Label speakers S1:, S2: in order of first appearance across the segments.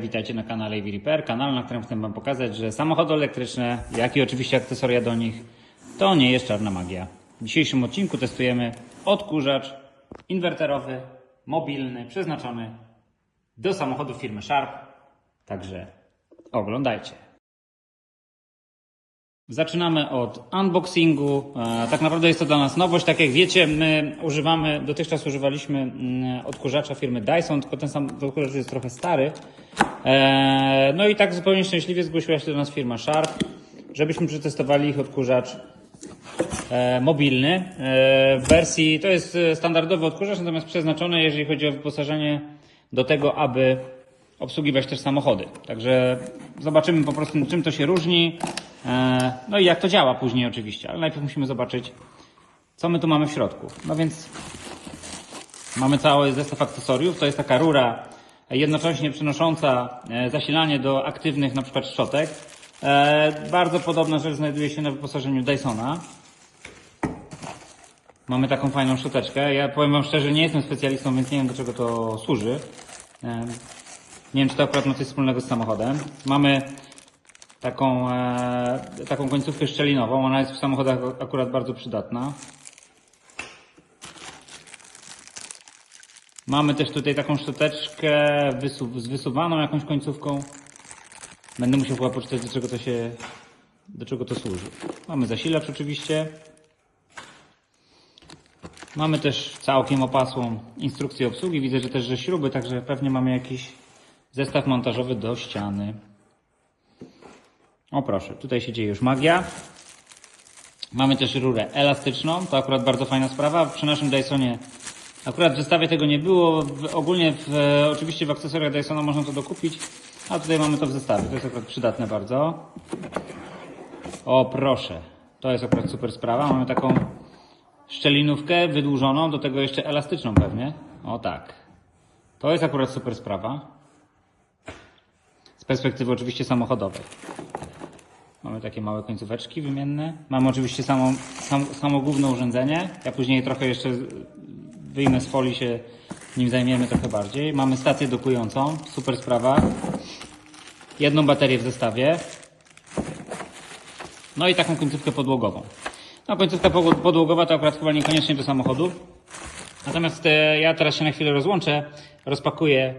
S1: Witajcie na kanale EV Repair, kanał, na którym chcę Wam pokazać, że samochody elektryczne, jak i oczywiście akcesoria do nich, to nie jest czarna magia. W dzisiejszym odcinku testujemy odkurzacz inwerterowy, mobilny, przeznaczony do samochodów firmy Sharp. Także oglądajcie. Zaczynamy od unboxingu. E, Tak naprawdę jest to dla nas nowość. Tak jak wiecie, my używamy, dotychczas używaliśmy mm, odkurzacza firmy Dyson, tylko ten sam odkurzacz jest trochę stary. E, No i tak zupełnie szczęśliwie zgłosiła się do nas firma Sharp, żebyśmy przetestowali ich odkurzacz e, mobilny. E, W wersji, to jest e, standardowy odkurzacz, natomiast przeznaczony, jeżeli chodzi o wyposażenie do tego, aby obsługiwać też samochody. Także zobaczymy po prostu czym to się różni, no i jak to działa później oczywiście, ale najpierw musimy zobaczyć, co my tu mamy w środku. No więc mamy cały zestaw akcesoriów, to jest taka rura jednocześnie przynosząca e, zasilanie do aktywnych na przykład szczotek. E, Bardzo podobna rzecz znajduje się na wyposażeniu Dysona. Mamy taką fajną szczoteczkę. Ja powiem Wam szczerze, nie jestem specjalistą, więc nie wiem do czego to służy. E, Nie wiem, czy to akurat ma coś wspólnego z samochodem. Mamy taką, taką końcówkę szczelinową. Ona jest w samochodach akurat bardzo przydatna. Mamy też tutaj taką szczoteczkę z wysuwaną jakąś końcówką. Będę musiał chyba poczytać, do czego to się, do czego to służy. Mamy zasilacz oczywiście. Mamy też całkiem opasłą instrukcję obsługi. Widzę, że też, że śruby, także pewnie mamy jakiś zestaw montażowy do ściany. O proszę, tutaj się dzieje już magia. Mamy też rurę elastyczną, to akurat bardzo fajna sprawa. Przy naszym Dysonie akurat w zestawie tego nie było. W, ogólnie w, oczywiście w akcesoriach Dysona można to dokupić, a tutaj mamy to w zestawie. To jest akurat przydatne bardzo. O proszę, to jest akurat super sprawa. Mamy taką szczelinówkę wydłużoną, do tego jeszcze elastyczną pewnie. O tak. To jest akurat super sprawa. Z perspektywy oczywiście samochodowej. Mamy takie małe końcóweczki wymienne. Mamy oczywiście samo, sam, samo główne urządzenie. Ja później trochę jeszcze wyjmę z folii się nim zajmiemy trochę bardziej. Mamy stację dokującą. Super sprawa. Jedną baterię w zestawie. No i taką końcówkę podłogową. No końcówka po- podłogowa to akurat chyba niekoniecznie do samochodu. Natomiast e, ja teraz się na chwilę rozłączę, rozpakuję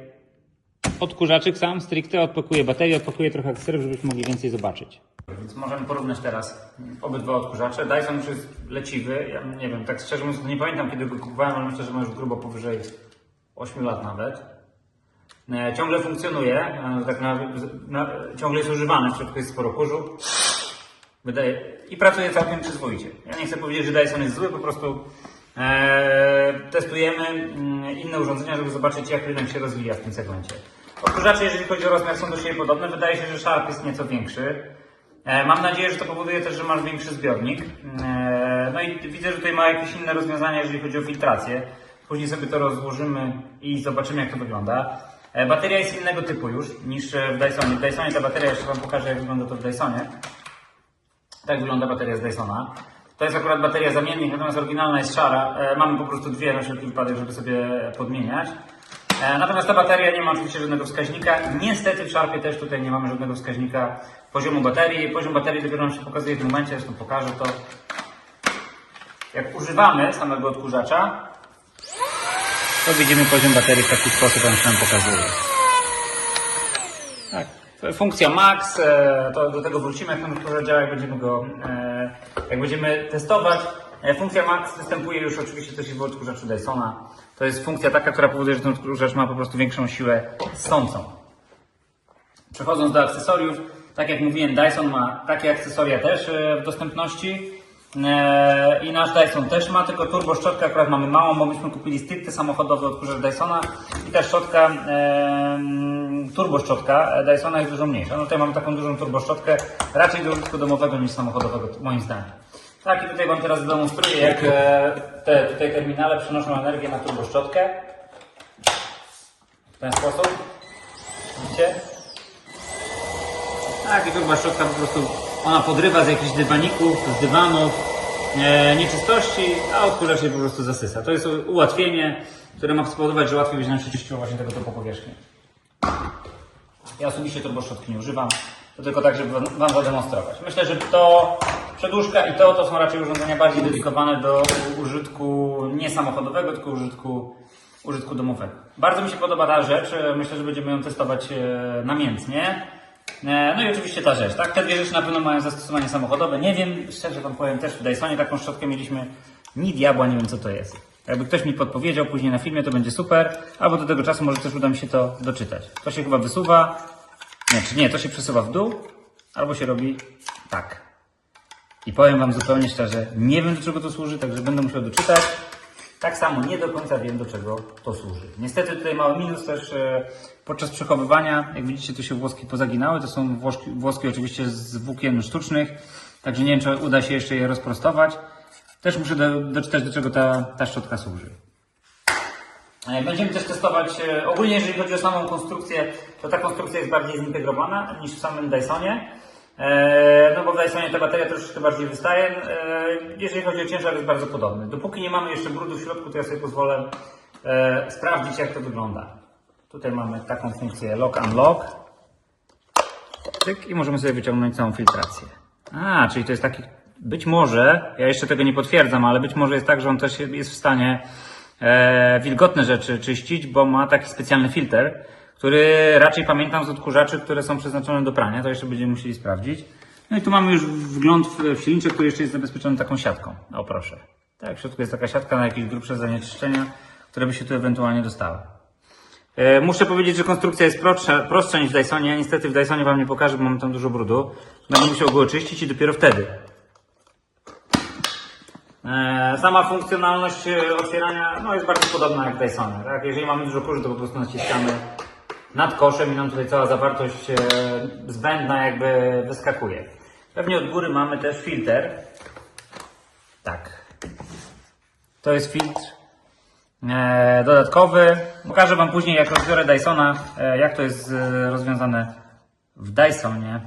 S1: odkurzaczyk sam, stricte, odpakuję baterię, odpakuję trochę akcesorów, żebyśmy mogli więcej zobaczyć. Więc możemy porównać teraz obydwa odkurzacze. Dyson już jest leciwy, ja nie wiem, tak szczerze mówiąc nie pamiętam kiedy go kupowałem, ale myślę, że ma już grubo powyżej 8 lat nawet. E, Ciągle funkcjonuje, e, tak na, na, ciągle jest używany, w środku jest sporo kurzu. Wydaje, I pracuje całkiem przyzwoicie. Ja nie chcę powiedzieć, że Dyson jest zły, po prostu e, testujemy mm, inne urządzenia, żeby zobaczyć, jak rynek się rozwija w tym segmencie. Odkurzacze, jeżeli chodzi o rozmiar, są do siebie podobne. Wydaje się, że Sharp jest nieco większy. E, mam nadzieję, że to powoduje też, że masz większy zbiornik. E, no i widzę, że tutaj ma jakieś inne rozwiązania, jeżeli chodzi o filtrację. Później sobie to rozłożymy i zobaczymy, jak to wygląda. E, bateria jest innego typu już niż w Dysonie. W Dysonie ta bateria, jeszcze Wam pokażę, jak wygląda to w Dysonie. Tak wygląda bateria z Dysona. To jest akurat bateria zamiennik, natomiast oryginalna jest szara. Mamy po prostu dwie na wszelki wypadek, żeby sobie podmieniać. E, natomiast ta bateria nie ma oczywiście żadnego wskaźnika. Niestety w Sharpie też tutaj nie mamy żadnego wskaźnika poziomu baterii. Poziom baterii dopiero nam się pokazuje w tym momencie, zresztą pokażę to. Jak używamy samego odkurzacza, to widzimy poziom baterii w taki sposób, on się nam pokazuje. Tak. Funkcja Max, e, to do tego wrócimy, jak ten odkurzacz działa, jak będziemy go, e, jak będziemy testować. E, Funkcja Max występuje już oczywiście też i w odkurzaczu Dysona. To jest funkcja taka, która powoduje, że ten odkurzacz ma po prostu większą siłę sącą. Przechodząc do akcesoriów, tak jak mówiłem, Dyson ma takie akcesoria też e, w dostępności. E, I nasz Dyson też ma, tylko turbo szczotkę akurat mamy małą, bo myśmy kupili stricte samochodowy odkurzacz Dysona i ta szczotka, e, turbo szczotka Dysona jest dużo mniejsza. No tutaj mamy taką dużą turbo szczotkę, raczej do użytku domowego niż samochodowego, moim zdaniem. Tak i tutaj Wam teraz zademonstruję, jak e, te tutaj terminale przenoszą energię na turbo szczotkę. W ten sposób. Widzicie? Tak, i turba szczotka po prostu ona podrywa z jakichś dywaników, z dywanów, e, nieczystości, a odkurzacz się po prostu zasysa. To jest ułatwienie, które ma spowodować, że łatwiej będzie nam przeczyściło właśnie tego typu powierzchnię. Ja osobiście turboszczotki nie używam. To tylko tak, żeby Wam zademonstrować. Myślę, że to przedłużka i to, to są raczej urządzenia bardziej dedykowane do użytku nie samochodowego, tylko użytku, użytku domowego. Bardzo mi się podoba ta rzecz. Myślę, że będziemy ją testować e, namiętnie. E, No i oczywiście ta rzecz, tak? Te dwie rzeczy na pewno mają zastosowanie samochodowe. Nie wiem, szczerze Wam powiem, też w Dysonie taką szczotkę mieliśmy. Ni diabła, nie wiem co to jest. Jakby ktoś mi podpowiedział później na filmie, to będzie super. Albo do tego czasu może też uda mi się to doczytać. To się chyba wysuwa. Znaczy nie, to się przesuwa w dół. Albo się robi tak. I powiem Wam zupełnie szczerze, nie wiem do czego to służy, także będę musiał doczytać. Tak samo nie do końca wiem do czego to służy. Niestety tutaj mały minus też e, podczas przechowywania. Jak widzicie tu się włoski pozaginały. To są włoski, włoski oczywiście z włókien sztucznych. Także nie wiem czy uda się jeszcze je rozprostować. Też muszę do, doczytać do czego ta, ta szczotka służy. E, Będziemy też testować, e, ogólnie jeżeli chodzi o samą konstrukcję, to ta konstrukcja jest bardziej zintegrowana niż w samym Dysonie. E, No bo w Dysonie ta bateria troszeczkę bardziej wystaje. E, Jeżeli chodzi o ciężar jest bardzo podobny. Dopóki nie mamy jeszcze brudu w środku, to ja sobie pozwolę e, sprawdzić jak to wygląda. Tutaj mamy taką funkcję lock unlock. Cyk, I możemy sobie wyciągnąć całą filtrację. A, czyli to jest taki, być może, ja jeszcze tego nie potwierdzam, ale być może jest tak, że on też jest w stanie wilgotne rzeczy czyścić, bo ma taki specjalny filtr, który raczej pamiętam z odkurzaczy, które są przeznaczone do prania, to jeszcze będziemy musieli sprawdzić. No i tu mamy już wgląd w, silniczek, który jeszcze jest zabezpieczony taką siatką. O proszę. Tak, w środku jest taka siatka na jakieś grubsze zanieczyszczenia, które by się tu ewentualnie dostały. E, Muszę powiedzieć, że konstrukcja jest prostsza, prostsza niż w Dysonie. Niestety w Dysonie Wam nie pokażę, bo mam tam dużo brudu. Będę musiał go oczyścić i dopiero wtedy. E, Sama funkcjonalność e, otwierania no, jest bardzo podobna jak w Dysonie. Tak? Jeżeli mamy dużo kurzy, to po prostu naciskamy nad koszem i nam tutaj cała zawartość e, zbędna jakby wyskakuje. Pewnie od góry mamy też filtr. Tak. To jest filtr e, dodatkowy. Pokażę Wam później, jak rozbiorę Dysona, e, jak to jest rozwiązane w Dysonie.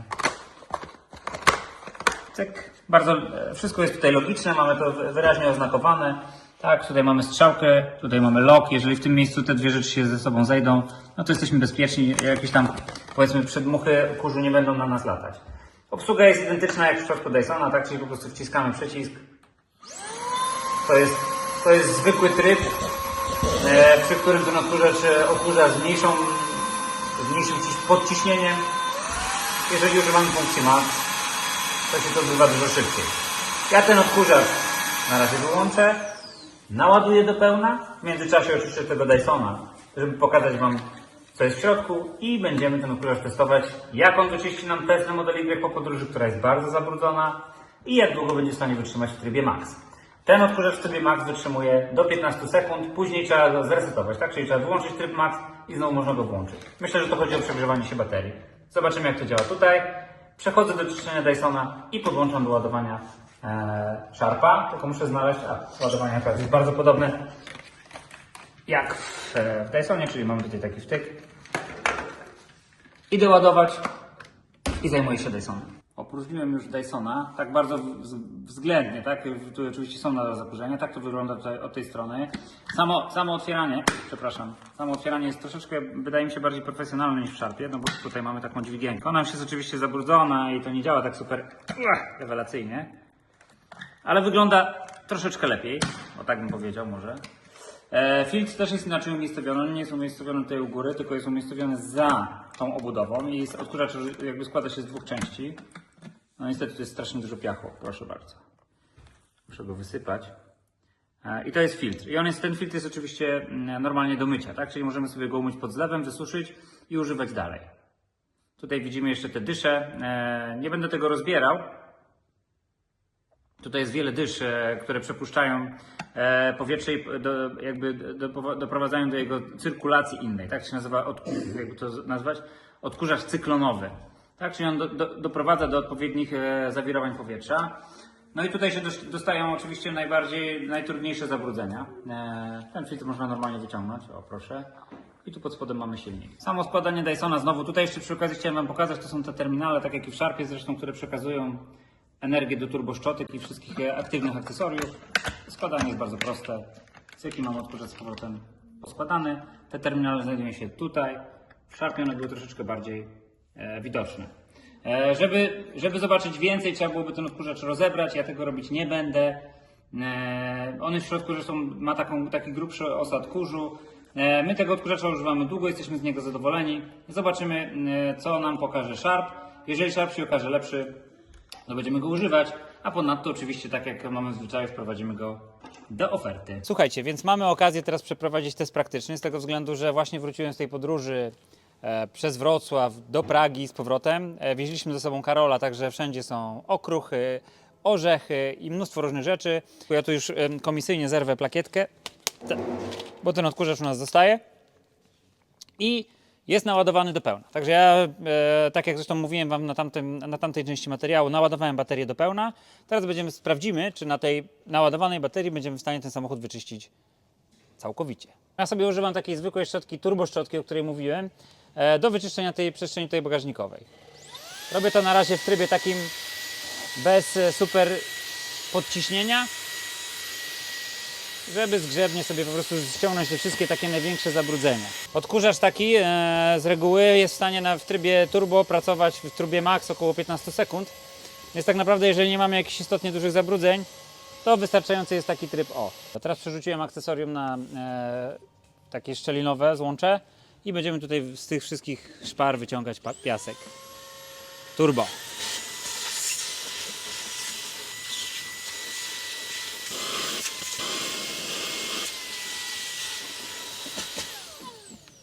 S1: Cyk. Bardzo, wszystko jest tutaj logiczne, mamy to wy- wyraźnie oznakowane. Tak, tutaj mamy strzałkę, tutaj mamy lock. Jeżeli w tym miejscu te dwie rzeczy się ze sobą zejdą, no to jesteśmy bezpieczni. Jakieś tam, powiedzmy, przedmuchy kurzu nie będą na nas latać. Obsługa jest identyczna jak w przypadku Dysona, tak, czyli po prostu wciskamy przycisk. To jest, to jest zwykły tryb, e, przy którym ten odkurzacz odkurza z mniejszą, z mniejszym ciś- podciśnieniem. Jeżeli używamy funkcji max, to się to odbywa dużo szybciej. Ja ten odkurzacz na razie wyłączę, naładuję do pełna, w międzyczasie oczywiście tego Dysona, żeby pokazać Wam co jest w środku i będziemy ten odkurzacz testować, jak on wyczyści nam Tesla Model Y po podróży, która jest bardzo zabrudzona i jak długo będzie w stanie wytrzymać w trybie max. Ten odkurzacz w trybie max wytrzymuje do 15 sekund, później trzeba go zresetować, tak? Czyli trzeba wyłączyć tryb max i znowu można go włączyć. Myślę, że to chodzi o przegrzewanie się baterii. Zobaczymy jak to działa tutaj. Przechodzę do czyszczenia Dysona i podłączam do ładowania Sharpa, tylko muszę znaleźć, a ładowanie akurat jest bardzo podobne jak w, e, Dysonie, czyli mamy tutaj taki wtyk. Idę ładować i zajmuję się Dysonem. Opróżniłem już Dysona, tak bardzo względnie, tak? Tu oczywiście są nadal zaburzenia, tak to wygląda tutaj od tej strony. Samo, samo otwieranie, przepraszam, samo otwieranie jest troszeczkę, wydaje mi się, bardziej profesjonalne niż w Sharpie, no bo tutaj mamy taką dźwigienkę. Ona już jest oczywiście zabrudzona i to nie działa tak super rewelacyjnie, ale wygląda troszeczkę lepiej, o tak bym powiedział może. E, filtr też jest inaczej umiejscowiony, on nie jest umiejscowiony tutaj u góry, tylko jest umiejscowiony za tą obudową i jest odkurzacz jakby składa się z dwóch części. No niestety tu jest strasznie dużo piachu, proszę bardzo. Muszę go wysypać. E, I to jest filtr. I on jest, ten filtr jest oczywiście mm, normalnie do mycia, tak? Czyli możemy sobie go umyć pod zlewem, wysuszyć i używać dalej. Tutaj widzimy jeszcze te dysze. E, Nie będę tego rozbierał, Tutaj jest wiele dysz, e, które przepuszczają e, powietrze i do, jakby do, do, doprowadzają do jego cyrkulacji innej. Tak się nazywa, jakby to nazwać, odkurzacz cyklonowy. Tak, czyli on do, do, doprowadza do odpowiednich e, zawirowań powietrza. No i tutaj się dos- dostają oczywiście najbardziej, najtrudniejsze zabrudzenia. E, ten filtr można normalnie wyciągnąć, o proszę. I tu pod spodem mamy silnik. Samo składanie Dysona znowu, tutaj jeszcze przy okazji chciałem Wam pokazać, to są te terminale, tak jak i w Sharpie zresztą, które przekazują energię do turboszczotek i wszystkich e, aktywnych akcesoriów. Składanie jest bardzo proste. Cyki mam odkurzacz z powrotem poskładany. Te terminale znajdują się tutaj. W Sharpie one były troszeczkę bardziej e, widoczne. E, żeby, żeby zobaczyć więcej, trzeba byłoby ten odkurzacz rozebrać. Ja tego robić nie będę. E, on w środku, zresztą ma taką, taki grubszy osad kurzu. E, my tego odkurzacza używamy długo, jesteśmy z niego zadowoleni. Zobaczymy, e, co nam pokaże Sharp. Jeżeli Sharp się okaże lepszy, to będziemy go używać. A ponadto, oczywiście, tak jak mamy w zwyczaju, wprowadzimy go do oferty. Słuchajcie, więc mamy okazję teraz przeprowadzić test praktyczny, z tego względu, że właśnie wróciłem z tej podróży e, przez Wrocław do Pragi z powrotem. E, wieźliśmy ze sobą Karola, także wszędzie są okruchy, orzechy i mnóstwo różnych rzeczy. Ja tu już em, komisyjnie zerwę plakietkę, bo ten odkurzacz u nas zostaje i jest naładowany do pełna. Także ja, e, tak jak zresztą mówiłem Wam na, tamtym, na tamtej części materiału, naładowałem baterię do pełna. Teraz będziemy sprawdzimy, czy na tej naładowanej baterii będziemy w stanie ten samochód wyczyścić całkowicie. Ja sobie używam takiej zwykłej szczotki, turboszczotki, o której mówiłem, e, do wyczyszczenia tej przestrzeni tej bagażnikowej. Robię to na razie w trybie takim bez e, super podciśnienia, żeby zgrzebnie sobie po prostu ściągnąć te wszystkie takie największe zabrudzenia. Odkurzacz taki e, z reguły jest w stanie na, w trybie turbo pracować w trybie max około 15 sekund. Więc tak naprawdę jeżeli nie mamy jakichś istotnie dużych zabrudzeń, to wystarczający jest taki tryb O. A teraz przerzuciłem akcesorium na e, takie szczelinowe złącze i będziemy tutaj z tych wszystkich szpar wyciągać piasek. Turbo.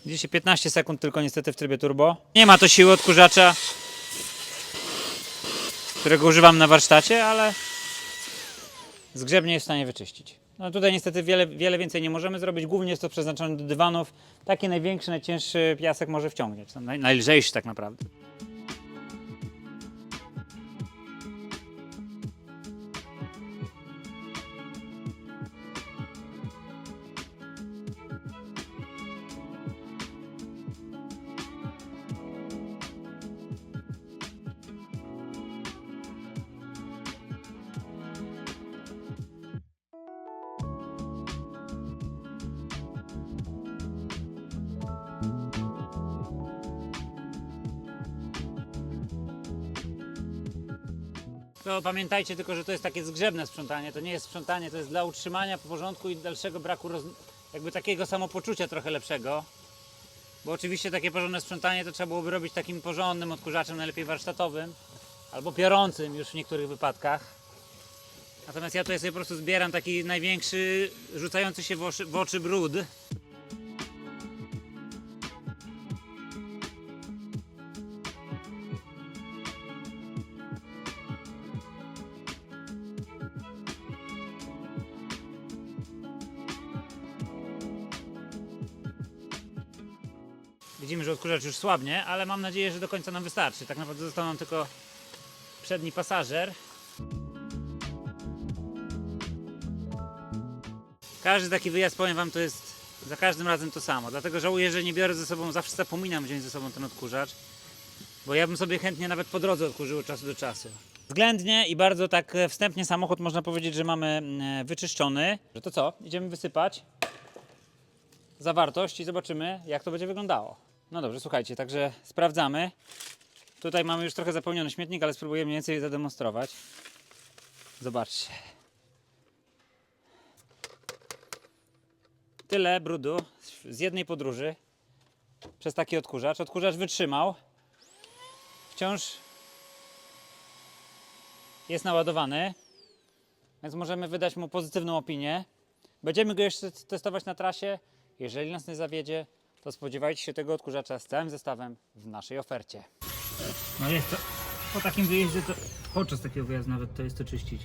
S1: Dzisiaj 15 sekund tylko niestety w trybie turbo. Nie ma to siły odkurzacza, którego używam na warsztacie, ale zgrzebnie jest w stanie wyczyścić. No tutaj niestety wiele, wiele więcej nie możemy zrobić. Głównie jest to przeznaczone do dywanów. Taki największy, najcięższy piasek może wciągnięć. No, naj, najlżejszy tak naprawdę. To pamiętajcie tylko, że to jest takie zgrzebne sprzątanie. To nie jest sprzątanie, to jest dla utrzymania porządku i dalszego braku roz... jakby takiego samopoczucia trochę lepszego. Bo oczywiście takie porządne sprzątanie to trzeba byłoby robić takim porządnym odkurzaczem, najlepiej warsztatowym albo piorącym już w niektórych wypadkach. Natomiast ja tutaj sobie po prostu zbieram taki największy, rzucający się w oczy, w oczy brud. Widzimy, że odkurzacz już słabnie, ale mam nadzieję, że do końca nam wystarczy. Tak naprawdę został nam tylko przedni pasażer. Każdy taki wyjazd, powiem Wam, to jest za każdym razem to samo. Dlatego żałuję, że nie biorę ze sobą, zawsze zapominam wziąć ze sobą ten odkurzacz. Bo ja bym sobie chętnie nawet po drodze odkurzył od czasu do czasu. Względnie i bardzo tak wstępnie samochód można powiedzieć, że mamy e, wyczyszczony. Że To co? Idziemy wysypać zawartość i zobaczymy, jak to będzie wyglądało. No dobrze, słuchajcie, także sprawdzamy. Tutaj mamy już trochę zapełniony śmietnik, ale spróbujemy mniej więcej zademonstrować. Zobaczcie. Tyle brudu z jednej podróży przez taki odkurzacz. Odkurzacz wytrzymał. Wciąż jest naładowany, więc możemy wydać mu pozytywną opinię. Będziemy go jeszcze testować na trasie. Jeżeli nas nie zawiedzie, to spodziewajcie się tego odkurzacza z całym zestawem w naszej ofercie. No jest to, po takim wyjeździe to podczas takiego wyjazdu nawet to jest to czyścić.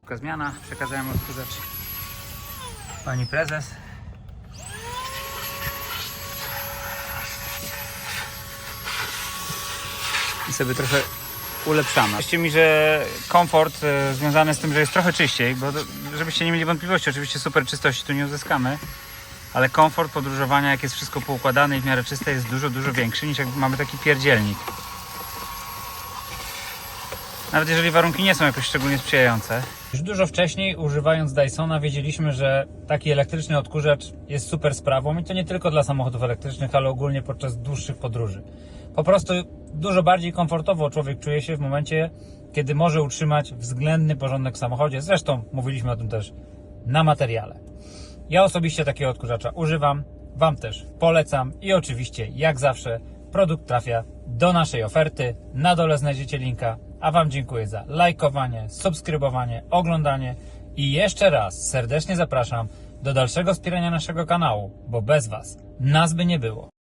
S1: Szybka zmiana, przekazałem odkurzacz pani prezes. I sobie trochę ulepszamy. Myślcie mi, że komfort e, związany z tym, że jest trochę czyściej, bo żebyście nie mieli wątpliwości, oczywiście super czystości tu nie uzyskamy, ale komfort podróżowania, jak jest wszystko poukładane i w miarę czyste, jest dużo, dużo większy niż jak mamy taki pierdzielnik. Nawet jeżeli warunki nie są jakoś szczególnie sprzyjające. Już dużo wcześniej, używając Dysona, wiedzieliśmy, że taki elektryczny odkurzacz jest super sprawą i to nie tylko dla samochodów elektrycznych, ale ogólnie podczas dłuższych podróży. Po prostu dużo bardziej komfortowo człowiek czuje się w momencie, kiedy może utrzymać względny porządek w samochodzie. Zresztą mówiliśmy o tym też na materiale. Ja osobiście takiego odkurzacza używam, Wam też polecam i oczywiście, jak zawsze, produkt trafia do naszej oferty. Na dole znajdziecie linka, a Wam dziękuję za lajkowanie, subskrybowanie, oglądanie i jeszcze raz serdecznie zapraszam do dalszego wspierania naszego kanału, bo bez Was nas by nie było.